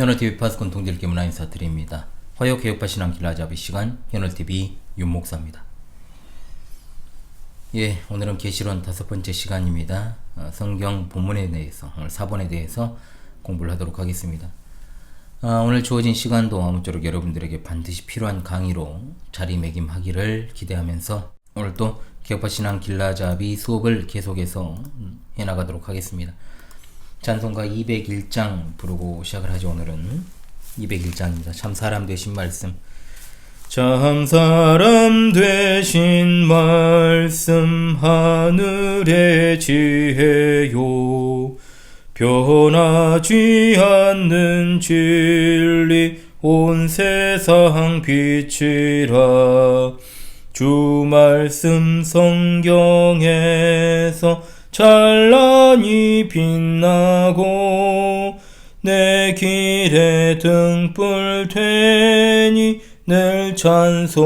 현월TV 파스콘 동질기 문화 인사드립니다. 화요 개혁파 신앙 길라잡이 시간 현월TV 윤목사입니다. 예, 오늘은 계시론 다섯 번째 시간입니다. 어, 성경 본문에 대해서 오늘 사본에 대해서 공부를 하도록 하겠습니다. 아, 오늘 주어진 시간도 아무쪼록 여러분들에게 반드시 필요한 강의로 자리매김하기를 기대하면서 오늘 또 개혁파 신앙 길라잡이 수업을 계속해서 음, 해나가도록 하겠습니다. 찬송가 201장 부르고 시작을 하죠 오늘은. 201장입니다. 참 사람 되신 말씀. 참 사람 되신 말씀 하늘의 지혜요. 변하지 않는 진리 온 세상 빛이라. 주 말씀 성경에서 찬란히 빛나고 내 길에 등불 되니 늘 찬송하리라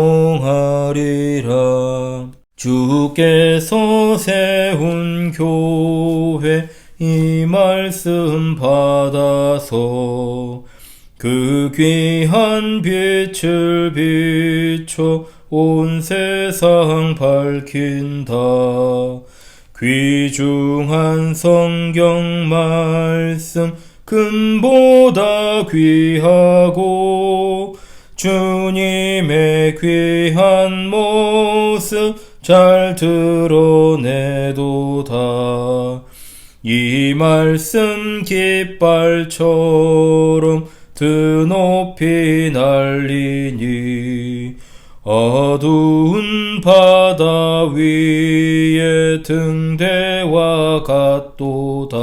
주께서 세운 교회 이 말씀 받아서 그 귀한 빛을 비춰 온 세상 밝힌다. 귀중한 성경 말씀 금보다 귀하고 주님의 귀한 모습 잘 드러내도다. 이 말씀 깃발처럼 드높이 날리니 어두운 바다 위에 등대와 같도다.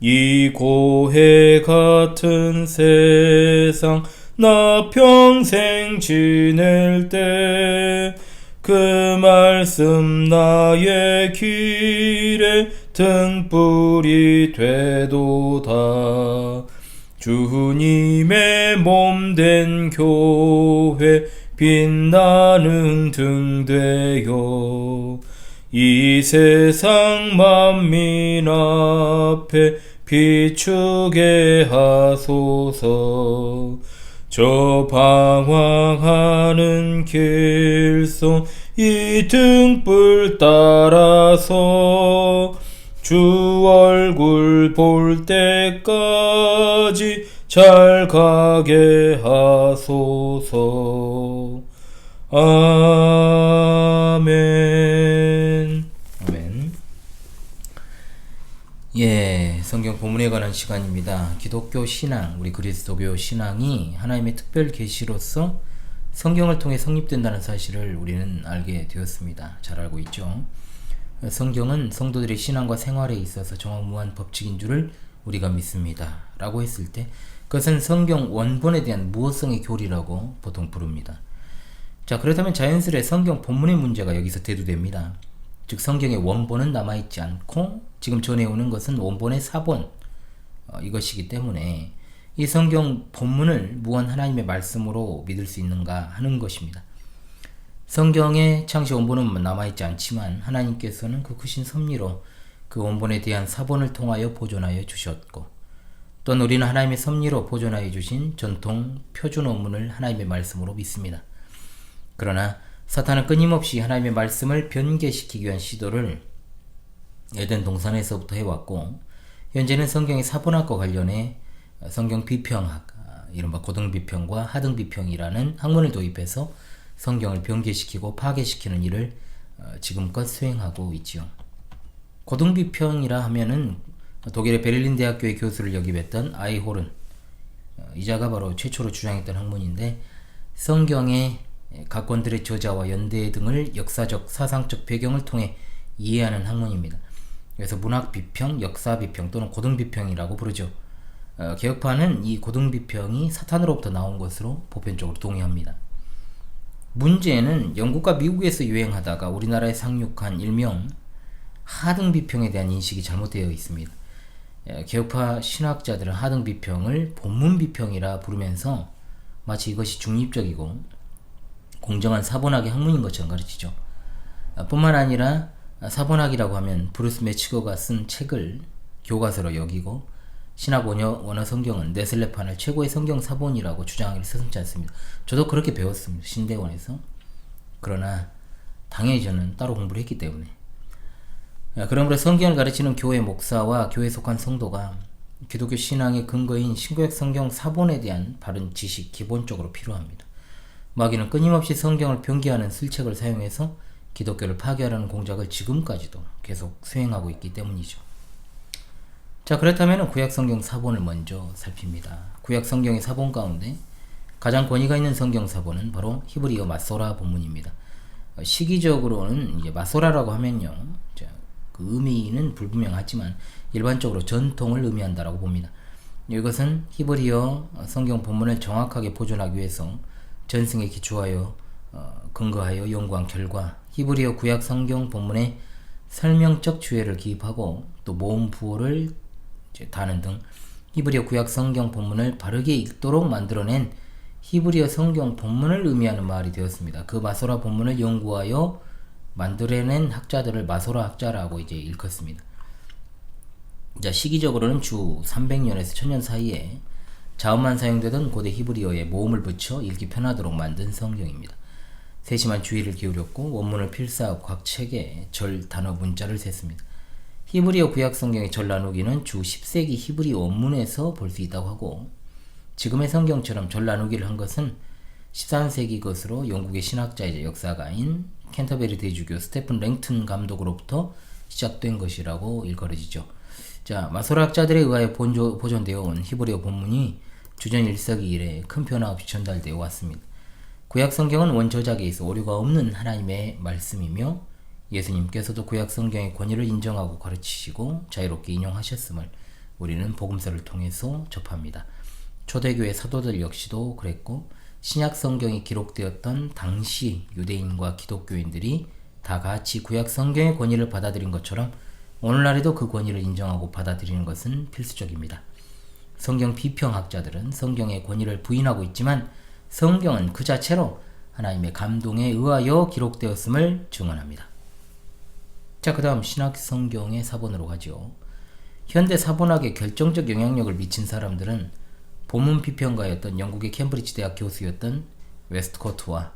이 고해 같은 세상 나 평생 지낼 때 그 말씀 나의 길에 등불이 되도다. 주님의 몸 된 교회 빛나는 등 되어 이 세상 만민 앞에 비추게 하소서 저 방황하는 길속 이 등불 따라서 주 얼굴 볼 때까지 잘 가게 하소서. 아멘. 아멘. 예, 성경 본문에 관한 시간입니다. 기독교 신앙, 우리 그리스도교 신앙이 하나님의 특별 계시로서 성경을 통해 성립된다는 사실을 우리는 알게 되었습니다. 잘 알고 있죠. 성경은 성도들의 신앙과 생활에 있어서 정확무한 법칙인 줄을 우리가 믿습니다. 라고 했을 때 그것은 성경 원본에 대한 무어성의 교리라고 보통 부릅니다. 자, 그렇다면 자연스레 성경 본문의 문제가 여기서 대두됩니다. 즉, 성경의 원본은 남아있지 않고 지금 전해오는 것은 원본의 사본, 어, 이것이기 때문에 이 성경 본문을 무한 하나님의 말씀으로 믿을 수 있는가 하는 것입니다. 성경의 창시 원본은 남아있지 않지만 하나님께서는 그 크신 섭리로 그 원본에 대한 사본을 통하여 보존하여 주셨고 또는 우리는 하나님의 섭리로 보존하여 주신 전통 표준 원문을 하나님의 말씀으로 믿습니다. 그러나 사탄은 끊임없이 하나님의 말씀을 변개시키기 위한 시도를 에덴 동산에서부터 해왔고 현재는 성경의 사본학과 관련해 성경 비평학, 이른바 고등 비평과 하등 비평이라는 학문을 도입해서 성경을 변개시키고 파괴시키는 일을 지금껏 수행하고 있지요. 고등 비평이라 하면은 독일의 베를린 대학교의 교수를 역임했던 아이홀은 이자가 바로 최초로 주장했던 학문인데 성경의 각권들의 저자와 연대 등을 역사적 사상적 배경을 통해 이해하는 학문입니다. 그래서 문학 비평, 역사 비평 또는 고등 비평이라고 부르죠. 어, 개혁파는 이 고등 비평이 사탄으로부터 나온 것으로 보편적으로 동의합니다. 문제는 영국과 미국에서 유행하다가 우리나라에 상륙한 일명 하등 비평에 대한 인식이 잘못되어 있습니다. 개혁파 신학자들은 하등 비평을 본문 비평이라 부르면서 마치 이것이 중립적이고 공정한 사본학의 학문인 것처럼 가르치죠. 뿐만 아니라 사본학이라고 하면 브루스 매치거가 쓴 책을 교과서로 여기고 신학 원어 성경은 네슬레판을 최고의 성경 사본이라고 주장하기를 서슴지 않습니다. 저도 그렇게 배웠습니다. 신대원에서. 그러나 당연히 저는 따로 공부를 했기 때문에. 아, 그러므로 성경을 가르치는 교회 목사와 교회 속한 성도가 기독교 신앙의 근거인 신구약 성경 사본에 대한 바른 지식 기본적으로 필요합니다. 마귀는 끊임없이 성경을 변기하는 술책을 사용해서 기독교를 파괴하려는 공작을 지금까지도 계속 수행하고 있기 때문이죠. 자, 그렇다면 구약 성경 사본을 먼저 살핍니다. 구약 성경의 사본 가운데 가장 권위가 있는 성경 사본은 바로 히브리어 마소라 본문입니다. 어, 시기적으로는 이제 마소라라고 하면요. 자, 그 의미는 불분명하지만 일반적으로 전통을 의미한다라고 봅니다. 이것은 히브리어 성경 본문을 정확하게 보존하기 위해서 전승에 기초하여 어, 근거하여 연구한 결과 히브리어 구약 성경 본문에 설명적 주해를 기입하고 또 모음 부호를 다는 등 히브리어 구약 성경 본문을 바르게 읽도록 만들어낸 히브리어 성경 본문을 의미하는 말이 되었습니다. 그 마소라 본문을 연구하여 만들어낸 학자들을 마소라 학자라고 이제 일컫습니다. 자, 시기적으로는 주 300년에서 1000년 사이에 자음만 사용되던 고대 히브리어에 모음을 붙여 읽기 편하도록 만든 성경입니다. 세심한 주의를 기울였고 원문을 필사하고 각 책에 절 단어 문자를 셌습니다. 히브리어 구약 성경의 절 나누기는 주 10세기 히브리 원문에서 볼 수 있다고 하고 지금의 성경처럼 절 나누기를 한 것은 13세기 것으로 영국의 신학자이자 역사가인 캔터베리 대주교 스테픈 랭튼 감독으로부터 시작된 것이라고 일컬어지죠. 자, 마소락자들에 의하여 보존되어 온 히브리어 본문이 주전 1세기 이래 큰 변화 없이 전달되어 왔습니다. 구약 성경은 원저작에 있어 오류가 없는 하나님의 말씀이며 예수님께서도 구약 성경의 권위를 인정하고 가르치시고 자유롭게 인용하셨음을 우리는 복음서를 통해서 접합니다. 초대교회 사도들 역시도 그랬고 신약 성경이 기록되었던 당시 유대인과 기독교인들이 다 같이 구약 성경의 권위를 받아들인 것처럼 오늘날에도 그 권위를 인정하고 받아들이는 것은 필수적입니다. 성경 비평학자들은 성경의 권위를 부인하고 있지만 성경은 그 자체로 하나님의 감동에 의하여 기록되었음을 증언합니다. 자, 그 다음 신학 성경의 사본으로 가죠. 현대 사본학에 결정적 영향력을 미친 사람들은 본문 비평가였던 영국의 캠브리지 대학 교수였던 웨스트코트와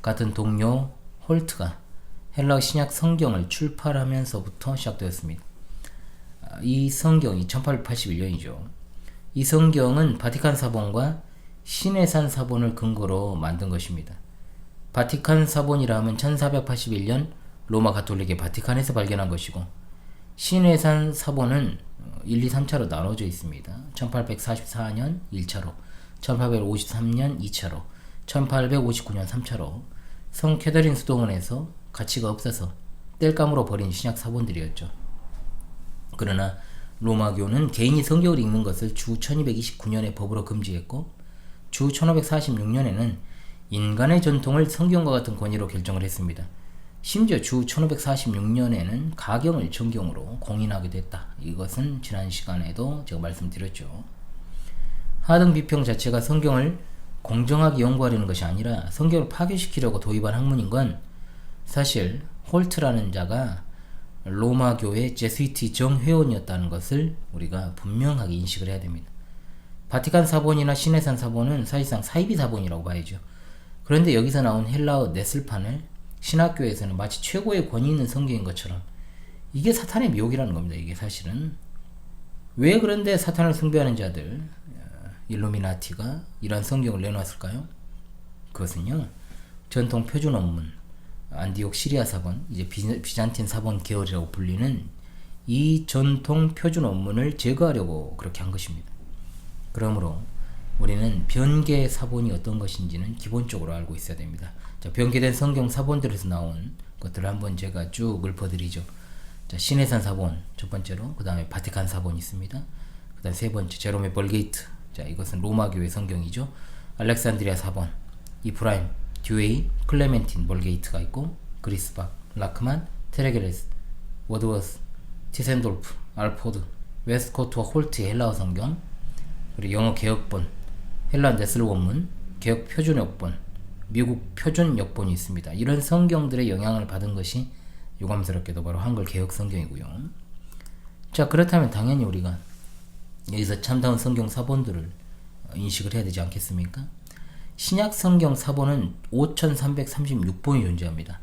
같은 동료 홀트가 헬라 신약 성경을 출판하면서부터 시작되었습니다. 아, 이 성경이 1881년이죠. 이 성경은 바티칸 사본과 신해산 사본을 근거로 만든 것입니다. 바티칸 사본이라 하면 1481년 로마 가톨릭의 바티칸에서 발견한 것이고 신해산 사본은 1, 2, 3차로 나눠져 있습니다. 1844년 1차로, 1853년 2차로, 1859년 3차로 성 캐더린 수도원에서 가치가 없어서 뗄감으로 버린 신약 사본들이었죠. 그러나 로마교는 개인이 성경을 읽는 것을 주 1229년에 법으로 금지했고 주 1546년에는 인간의 전통을 성경과 같은 권위로 결정을 했습니다. 심지어 주 1546년에는 가경을 정경으로 공인하기도 했다. 이것은 지난 시간에도 제가 말씀드렸죠. 하등 비평 자체가 성경을 공정하게 연구하려는 것이 아니라 성경을 파괴시키려고 도입한 학문인 건 사실 홀트라는 자가 로마 교회 제스위트 정회원이었다는 것을 우리가 분명하게 인식을 해야 됩니다. 바티칸 사본이나 신해산 사본은 사실상 사이비 사본이라고 봐야죠. 그런데 여기서 나온 헬라어 네슬판을 신학교에서는 마치 최고의 권위 있는 성경인 것처럼 이게 사탄의 미혹이라는 겁니다. 이게 사실은 왜 그런데 사탄을 숭배하는 자들 어, 일루미나티가 이런 성경을 내놓았을까요? 그것은요 전통 표준 원문 안디옥 시리아 사본 이제 비잔틴 사본 계열이라고 불리는 이 전통 표준 원문을 제거하려고 그렇게 한 것입니다. 그러므로 우리는 변계 사본이 어떤 것인지는 기본적으로 알고 있어야 됩니다. 자, 변개된 성경 사본들에서 나온 것들을 한번 제가 쭉 읊어드리죠. 자, 신해산 사본 첫 번째로 그 다음에 바티칸 사본이 있습니다. 그 다음 세 번째 제롬의 벌게이트 자 이것은 로마 교회 성경이죠. 알렉산드리아 사본 이프라임 듀웨이 클레멘틴 벌게이트가 있고 그리스박 라크만 테레게레스 워드워스 티센돌프 알포드 웨스코트와 홀트의 헬라어 성경 그리고 영어 개혁본 헬란 네슬 원문 개혁 표준 역본 미국 표준 역본이 있습니다. 이런 성경들의 영향을 받은 것이 유감스럽게도 바로 한글 개혁 성경이고요. 자 그렇다면 당연히 우리가 여기서 참다운 성경 사본들을 어, 인식을 해야 되지 않겠습니까? 신약 성경 사본은 5336본이 존재합니다.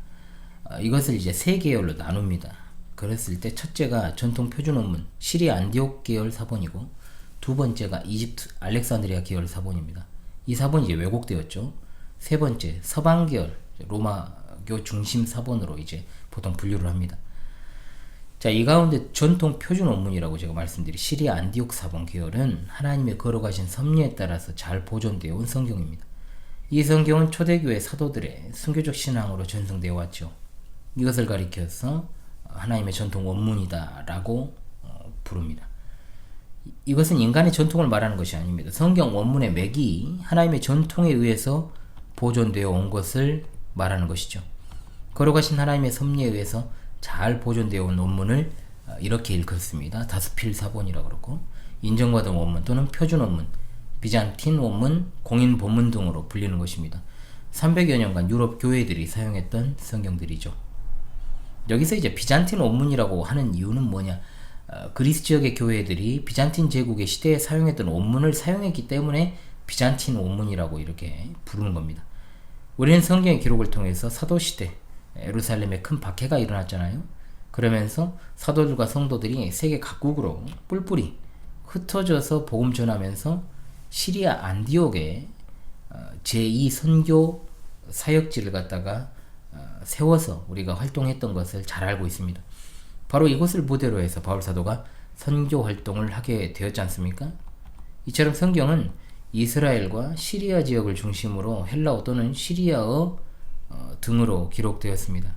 어, 이것을 이제 세 계열로 나눕니다. 그랬을 때 첫째가 전통 표준 원문 시리 안디옥 계열 사본이고 두 번째가 이집트 알렉산드리아 계열 사본입니다. 이 사본이 이제 왜곡되었죠. 세 번째 서방 계열 로마교 중심 사본으로 이제 보통 분류를 합니다. 자, 이 가운데 전통 표준 원문이라고 제가 말씀드린 시리아 안디옥 사본 계열은 하나님의 걸어가신 섭리에 따라서 잘 보존되어 온 성경입니다. 이 성경은 초대교회 사도들의 순교적 신앙으로 전송되어 왔죠. 이것을 가리켜서 하나님의 전통 원문이다라고 어, 부릅니다. 이것은 인간의 전통을 말하는 것이 아닙니다. 성경 원문의 맥이 하나님의 전통에 의해서 보존되어 온 것을 말하는 것이죠. 걸어가신 하나님의 섭리에 의해서 잘 보존되어 온 원문을 어, 이렇게 일컫습니다. 다스필 사본이라고 그러고 인정받은 원문 또는 표준 원문, 비잔틴 원문, 공인 본문 등으로 불리는 것입니다. 300여 년간 유럽 교회들이 사용했던 성경들이죠. 여기서 이제 비잔틴 원문이라고 하는 이유는 뭐냐? 어, 그리스 지역의 교회들이 비잔틴 제국의 시대에 사용했던 원문을 사용했기 때문에 비잔틴 원문이라고 이렇게 부르는 겁니다. 우리는 성경의 기록을 통해서 사도 시대 예루살렘에 큰 박해가 일어났잖아요. 그러면서 사도들과 성도들이 세계 각국으로 뿔뿔이 흩어져서 복음 전하면서 시리아 안디옥에 어, 제2 선교 사역지를 갖다가 어, 세워서 우리가 활동했던 것을 잘 알고 있습니다. 바로 이것을 모델로 해서 바울 사도가 선교 활동을 하게 되었지 않습니까? 이처럼 성경은 이스라엘과 시리아 지역을 중심으로 헬라어 또는 시리아어 어, 등으로 기록되었습니다.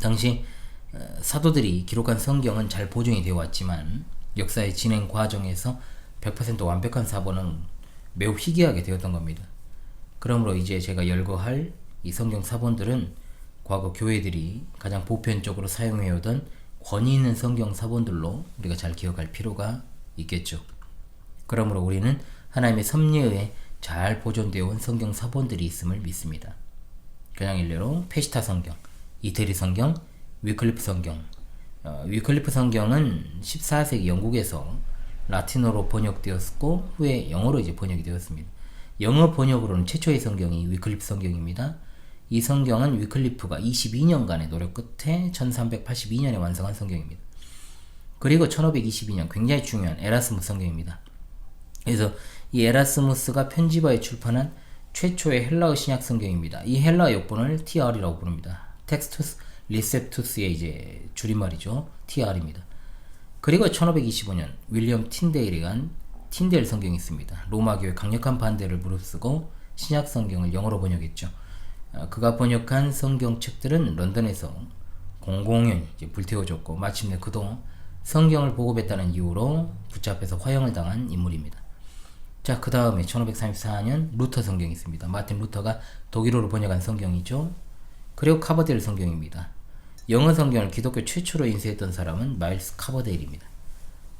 당시 어, 사도들이 기록한 성경은 잘 보존이 되어 왔지만 역사의 진행 과정에서 100% 완벽한 사본은 매우 희귀하게 되었던 겁니다. 그러므로 이제 제가 열거할 이 성경 사본들은 과거 교회들이 가장 보편적으로 사용해오던 권위 있는 성경 사본들로 우리가 잘 기억할 필요가 있겠죠. 그러므로 우리는 하나님의 섭리에 잘 보존되어 온 성경 사본들이 있음을 믿습니다. 그냥 일례로 페시타 성경, 이태리 성경, 위클리프 성경. 어, 위클리프 성경은 14세기 영국에서 라틴어로 번역되었고 후에 영어로 이제 번역이 되었습니다. 영어 번역으로는 최초의 성경이 위클리프 성경입니다. 이 성경은 위클리프가 22년간의 노력 끝에 1382년에 완성한 성경입니다. 그리고 1522년 굉장히 중요한 에라스무스 성경입니다. 그래서 이 에라스무스가 편집하여 출판한 최초의 헬라어 신약 성경입니다. 이 헬라어 역본을 TR이라고 부릅니다. 텍스투스 리셉투스의 이제 줄임말이죠. TR입니다. 그리고 1525년 윌리엄 틴데일이 간 틴데일 성경이 있습니다. 로마교의 강력한 반대를 무릅쓰고 신약 성경을 영어로 번역했죠. 어, 그가 번역한 성경 책들은 런던에서 공공연히 불태워졌고 마침내 그도 성경을 보급했다는 이유로 붙잡혀서 화형을 당한 인물입니다. 자, 그 다음에 1534년 루터 성경이 있습니다. 마틴 루터가 독일어로 번역한 성경이죠. 그리고 카버데일 성경입니다. 영어 성경을 기독교 최초로 인쇄했던 사람은 마일스 카버데일입니다.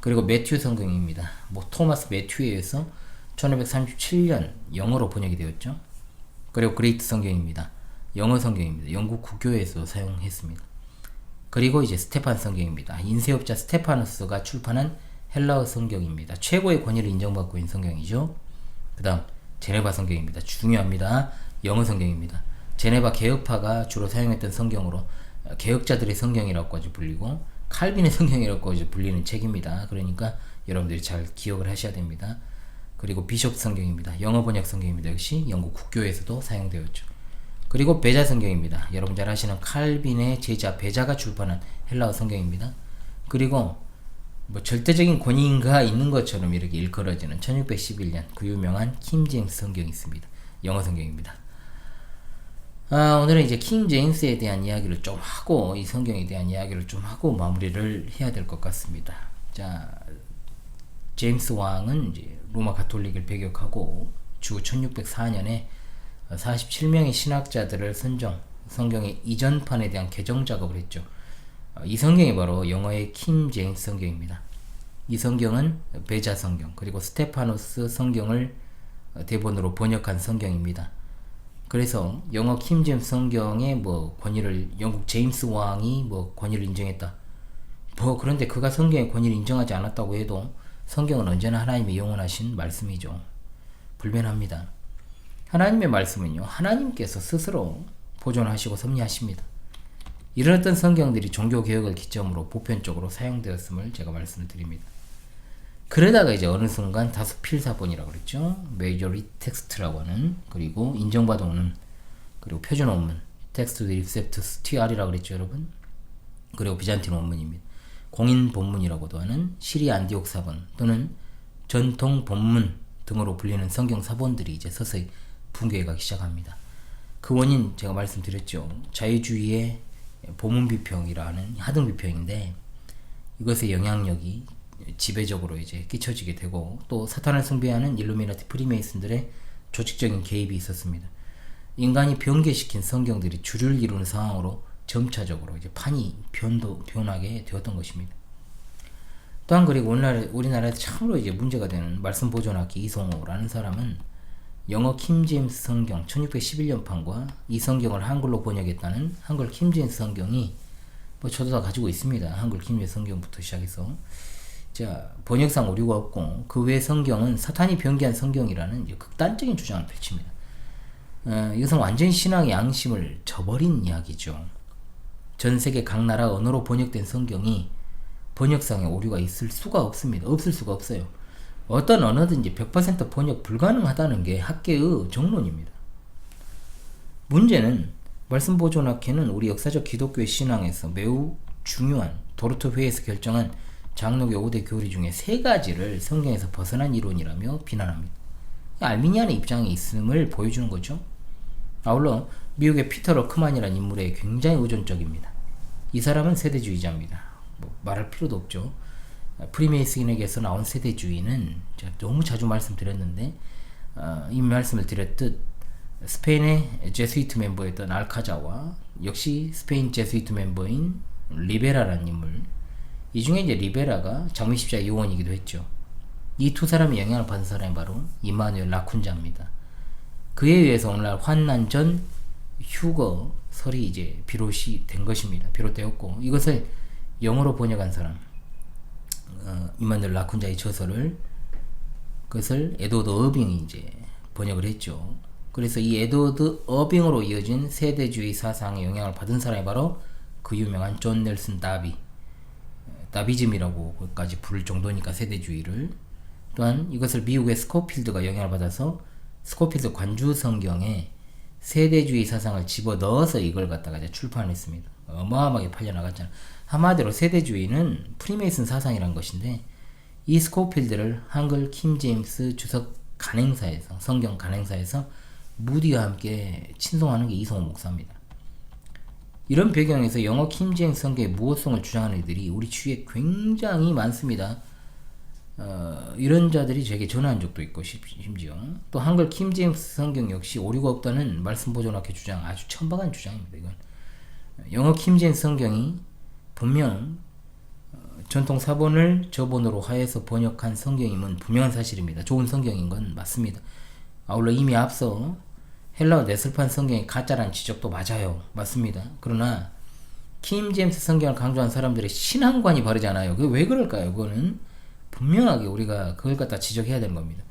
그리고 매튜 성경입니다. 뭐 토마스 매튜에 의해서 1537년 영어로 번역이 되었죠. 그리고 그레이트 성경입니다. 영어 성경입니다. 영국 국교에서 사용했습니다. 그리고 이제 스테판 성경입니다. 인쇄업자 스테파누스가 출판한 헬라어 성경입니다. 최고의 권위를 인정받고 있는 성경이죠. 그 다음 제네바 성경입니다. 중요합니다. 영어 성경입니다. 제네바 개혁파가 주로 사용했던 성경으로 개혁자들의 성경이라고까지 불리고 칼빈의 성경이라고까지 불리는 책입니다. 그러니까 여러분들이 잘 기억을 하셔야 됩니다. 그리고 비숍 성경입니다. 영어 번역 성경입니다. 역시 영국 국교에서도 사용되었죠. 그리고 베자 성경입니다. 여러분 잘 아시는 칼빈의 제자 베자가 출판한 헬라어 성경입니다. 그리고 뭐 절대적인 권위인가 있는 것처럼 이렇게 일컬어지는 1611년 그 유명한 킹 제임스 성경이 있습니다. 영어 성경입니다. 아, 오늘은 이제 킹 제임스에 대한 이야기를 좀 하고 이 성경에 대한 이야기를 좀 하고 마무리를 해야 될 것 같습니다. 자, 제임스 왕은 이제 로마 가톨릭을 배격하고 주 1604년에 47명의 신학자들을 선정, 성경의 이전판에 대한 개정 작업을 했죠. 이 성경이 바로 영어의 킹 제임스 성경입니다. 이 성경은 베자 성경 그리고 스테파노스 성경을 대본으로 번역한 성경입니다. 그래서 영어 킹 제임스 성경의 뭐 권위를 영국 제임스 왕이 뭐 권위를 인정했다. 뭐 그런데 그가 성경의 권위를 인정하지 않았다고 해도 성경은 언제나 하나님의 영원하신 말씀이죠. 불변합니다. 하나님의 말씀은요, 하나님께서 스스로 보존하시고 섭리하십니다. 이런 어떤 성경들이 종교개혁을 기점으로 보편적으로 사용되었음을 제가 말씀을 드립니다. 그러다가 이제 어느 순간 다수 필사본이라고 그랬죠. 메이저리 텍스트라고 하는 그리고 인정받아 오는 그리고 표준 원문 텍스트 리셉트스 TR이라고 그랬죠, 여러분. 그리고 비잔틴 원문입니다. 공인 본문이라고도 하는 시리 안디옥 사본 또는 전통 본문 등으로 불리는 성경 사본들이 이제 서서히 붕괴해 가기 시작합니다. 그 원인 제가 말씀드렸죠. 자유주의의 보문 비평이라는 하등 비평인데 이것의 영향력이 지배적으로 이제 끼쳐지게 되고 또 사탄을 숭배하는 일루미나티 프리메이슨들의 조직적인 개입이 있었습니다. 인간이 변개시킨 성경들이 주를 이루는 상황으로 점차적으로 이제 판이 변도 변하게 되었던 것입니다. 또한 그리고 우리나라, 우리나라에서 참으로 이제 문제가 되는 말씀 보존학기 이성호라는 사람은 영어 킴제임스 성경 1611년판과 이 성경을 한글로 번역했다는 한글 킴제임스 성경이 뭐 저도 다 가지고 있습니다. 한글 킴제임스 성경부터 시작해서 자 번역상 오류가 없고 그 외 성경은 사탄이 변기한 성경이라는 극단적인 주장을 펼칩니다. 어, 이것은 완전히 신앙의 양심을 저버린 이야기죠. 전 세계 각 나라 언어로 번역된 성경이 번역상에 오류가 있을 수가 없습니다. 없을 수가 없어요. 어떤 언어든지 100% 번역 불가능하다는 게 학계의 정론입니다. 문제는 말씀 보존학회는 우리 역사적 기독교의 신앙에서 매우 중요한 도르토 회에서 결정한 장로교 5대 교리 중에 세 가지를 성경에서 벗어난 이론이라며 비난합니다. 알미니안의 입장에 있음을 보여주는 거죠. 아울러 미국의 피터 러크만이라는 인물에 굉장히 의존적입니다. 이 사람은 세대주의자입니다. 뭐 말할 필요도 없죠. 프리메이슨에게서 나온 세대주의는 제가 너무 자주 말씀드렸는데 어, 이 말씀을 드렸듯 스페인의 제스위트 멤버였던 알카자와 역시 스페인 제스위트 멤버인 리베라라는 인물 이 중에 이제 리베라가 장미십자 요원이기도 했죠. 이 두 사람의 영향을 받은 사람이 바로 이마누엘 라쿤자입니다. 그에 의해서 오늘날 환난 전 휴거설이 이제 비롯이 된 것입니다. 비롯되었고 이것을 영어로 번역한 사람 어, 이마누엘 라쿤자의 저서를 그것을 에드워드 어빙이 이제 번역을 했죠. 그래서 이 에드워드 어빙으로 이어진 세대주의 사상의 영향을 받은 사람이 바로 그 유명한 존 넬슨 다비 다비즘이라고까지 부를 정도니까 세대주의를 또한 이것을 미국의 스코필드가 영향을 받아서 스코필드 관주 성경에 세대주의 사상을 집어 넣어서 이걸 갖다가 이제 출판했습니다. 어마어마하게 팔려 나갔잖아. 한마디로 세대주의는 프리메이슨 사상이란 것인데 이 스코필드를 한글 킴 제임스 주석 간행사에서 성경 간행사에서 무디와 함께 친송하는 게 이성호 목사입니다. 이런 배경에서 영어 킴 제임스 성경의 무호성을 주장하는 이들이 우리 주위에 굉장히 많습니다. 어, 이런 자들이 제게 전화한 적도 있고 심지어 또 한글 킴 제임스 성경 역시 오류가 없다는 말씀 보존학회 주장 아주 천박한 주장입니다. 이건 영어 킴 제임스 성경이 분명 어, 전통 사본을 저본으로 하여서 번역한 성경임은 분명한 사실입니다. 좋은 성경인 건 맞습니다. 아울러 이미 앞서 헬라어 네슬판 성경이 가짜란 지적도 맞아요. 맞습니다. 그러나 킴 제임스 성경을 강조한 사람들의 신앙관이 바르잖아요. 그게 왜 그럴까요? 그거는 분명하게 우리가 그걸 갖다 지적해야 되는 겁니다.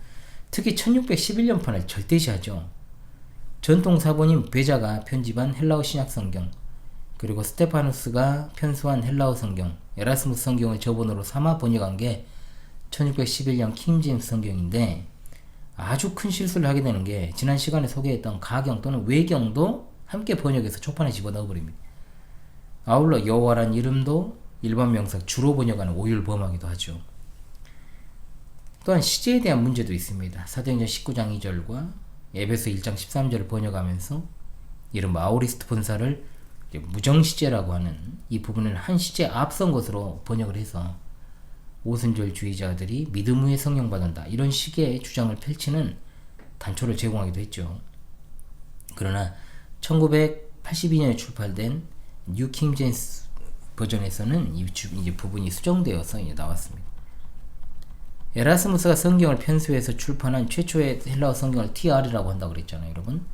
특히 1611년판을 절대시하죠. 전통 사본인 베자가 편집한 헬라어 신약 성경, 그리고 스테파누스가 편수한 헬라어 성경, 에라스무스 성경을 저본으로 삼아 번역한 게 1611년 킹 제임스 성경인데 아주 큰 실수를 하게 되는 게 지난 시간에 소개했던 가경 또는 외경도 함께 번역해서 초판에 집어넣어 버립니다. 아울러 여호와란 이름도 일반 명사 주로 번역하는 오율범하기도 하죠. 또한 시제에 대한 문제도 있습니다. 사도행전 19장 2절과 에베소 1장 13절을 번역하면서 이런 마오리스트 본사를 무정시제라고 하는 이 부분을 한 시제 앞선 것으로 번역을 해서 오순절주의자들이 믿음 후에 성령 받는다 이런 식의 주장을 펼치는 단초를 제공하기도 했죠. 그러나 1982년에 출판된 뉴 킹제임스 버전에서는 이 이제 부분이 수정되어서 이제 나왔습니다. 에라스무스가 성경을 편수해서 출판한 최초의 헬라어 성경을 TR이라고 한다고 그랬잖아요, 여러분.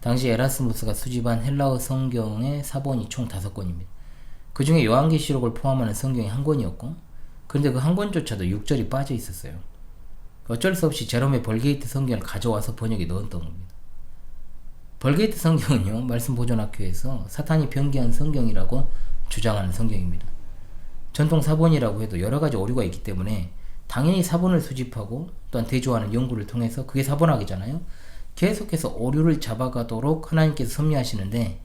당시 에라스무스가 수집한 헬라어 성경의 사본이 총 5권입니다. 그 중에 요한계시록을 포함하는 성경이 한 권이었고 그런데 그 한 권조차도 6절이 빠져 있었어요. 어쩔 수 없이 제롬의 벌게이트 성경을 가져와서 번역에 넣었던 겁니다. 벌게이트 성경은요, 말씀 보존학교에서 사탄이 변기한 성경이라고 주장하는 성경입니다. 전통 사본이라고 해도 여러 가지 오류가 있기 때문에 당연히 사본을 수집하고 또한 대조하는 연구를 통해서 그게 사본학이잖아요. 계속해서 오류를 잡아가도록 하나님께서 섭리하시는데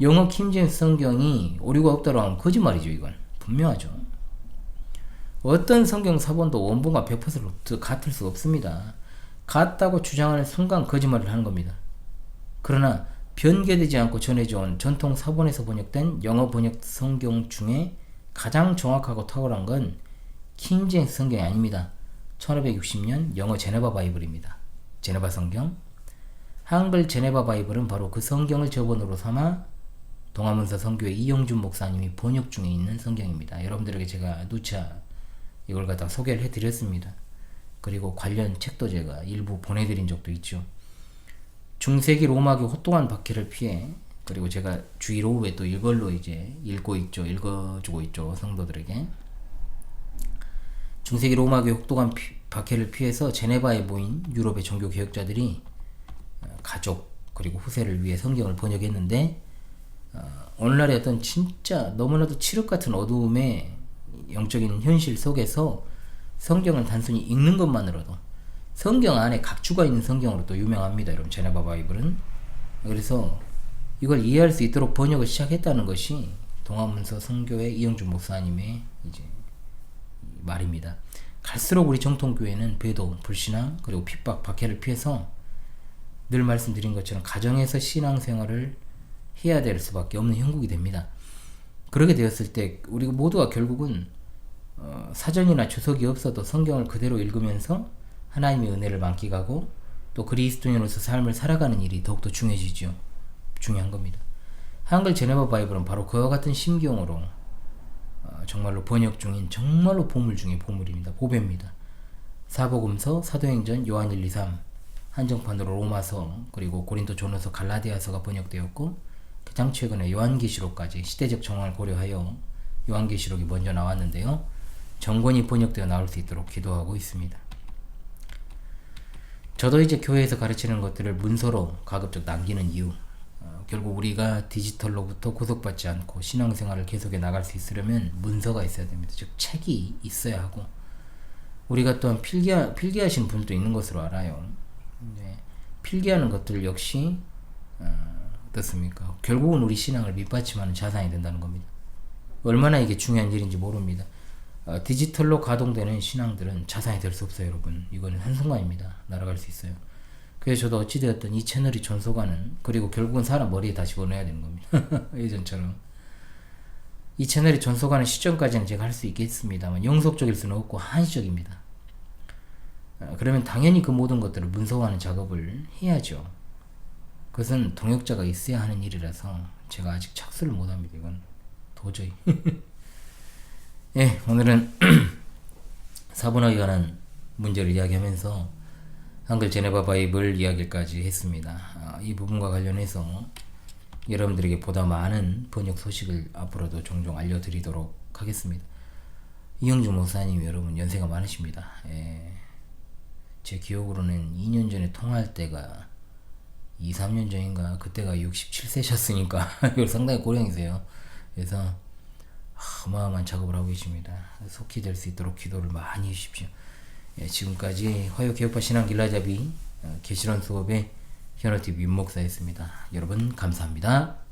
영어 킴제임스 성경이 오류가 없다고 하면 거짓말이죠, 이건. 분명하죠. 어떤 성경 사본도 원본과 100% 같을 수 없습니다. 같다고 주장하는 순간 거짓말을 하는 겁니다. 그러나 변개되지 않고 전해져 온 전통 사본에서 번역된 영어 번역 성경 중에 가장 정확하고 탁월한 건 킹제임스 성경이 아닙니다. 1560년 영어 제네바 바이블입니다. 제네바 성경. 한글 제네바 바이블은 바로 그 성경을 저번으로 삼아 동아문서 성교의 이영준 목사님이 번역 중에 있는 성경입니다. 여러분들에게 제가 누차 이걸 갖다 소개를 해드렸습니다. 그리고 관련 책도 제가 일부 보내드린 적도 있죠. 중세기 로마교 호동한 박해를 피해 그리고 제가 주일 오후에 또 이걸로 이제 읽고 있죠. 읽어주고 있죠. 성도들에게. 중세기 로마교 혹독한 피- 박해를 피해서 제네바에 모인 유럽의 종교 개혁자들이 어, 가족 그리고 후세를 위해 성경을 번역했는데 어, 오늘날의 어떤 진짜 너무나도 칠흑 같은 어두움의 영적인 현실 속에서 성경은 단순히 읽는 것만으로도 성경 안에 각주가 있는 성경으로 또 유명합니다. 여러분 제네바 바이블은 그래서 이걸 이해할 수 있도록 번역을 시작했다는 것이 동아문서 성교의 이영준 목사님의 이제 말입니다. 갈수록 우리 정통교회는 배도, 불신앙, 그리고 핍박, 박해를 피해서 늘 말씀드린 것처럼 가정에서 신앙생활을 해야 될 수밖에 없는 형국이 됩니다. 그렇게 되었을 때 우리 모두가 결국은 어, 사전이나 주석이 없어도 성경을 그대로 읽으면서 하나님의 은혜를 만끽하고 또 그리스도인으로서 삶을 살아가는 일이 더욱더 중요해지죠. 중요한 겁니다. 한글 제네바 바이블은 바로 그와 같은 심경으로 어, 정말로 번역 중인 정말로 보물 중의 보물입니다. 보배입니다. 사복음서, 사도행전, 요한 1, 2, 3, 한정판으로 로마서, 그리고 고린도 전후서, 갈라디아서가 번역되었고 가장 최근에 요한계시록까지 시대적 정황을 고려하여 요한계시록이 먼저 나왔는데요. 정권이 번역되어 나올 수 있도록 기도하고 있습니다. 저도 이제 교회에서 가르치는 것들을 문서로 가급적 남기는 이유 어, 결국 우리가 디지털로부터 구속받지 않고 신앙생활을 계속해 나갈 수 있으려면 문서가 있어야 됩니다. 즉 책이 있어야 하고 우리가 또한 필기하, 필기하신 분도 있는 것으로 알아요. 네, 필기하는 것들 역시 어, 어떻습니까? 결국은 우리 신앙을 밑받침하는 자산이 된다는 겁니다. 얼마나 이게 중요한 일인지 모릅니다. 어, 디지털로 가동되는 신앙들은 자산이 될 수 없어요, 여러분. 이거는 한순간입니다. 날아갈 수 있어요. 그래서 저도 어찌되었든 이 채널이 전소가는 그리고 결국은 사람 머리에 다시 보내야 되는 겁니다. 예전처럼. 이 채널이 전소가는 시점까지는 제가 할 수 있겠습니다만 영속적일 수는 없고 한시적입니다. 어, 그러면 당연히 그 모든 것들을 문서화하는 작업을 해야죠. 그것은 동역자가 있어야 하는 일이라서 제가 아직 착수를 못합니다. 이건 도저히. 예, 오늘은 사본화에 관한 문제를 이야기하면서 한글 제네바 바이블 이야기까지 했습니다. 아, 이 부분과 관련해서 여러분들에게 보다 많은 번역 소식을 앞으로도 종종 알려드리도록 하겠습니다. 이영주 목사님 여러분 연세가 많으십니다. 예, 제 기억으로는 2년 전에 통화할 때가 2, 3년 전인가 그때가 67세셨으니까 이걸 상당히 고령이세요. 그래서 어마어마한 작업을 하고 계십니다. 속히 될 수 있도록 기도를 많이 해주십시오. 예, 지금까지 화요 개혁파 신앙 길라잡이 어, 계시론 수업의 현어TV 윤목사였습니다. 여러분 감사합니다.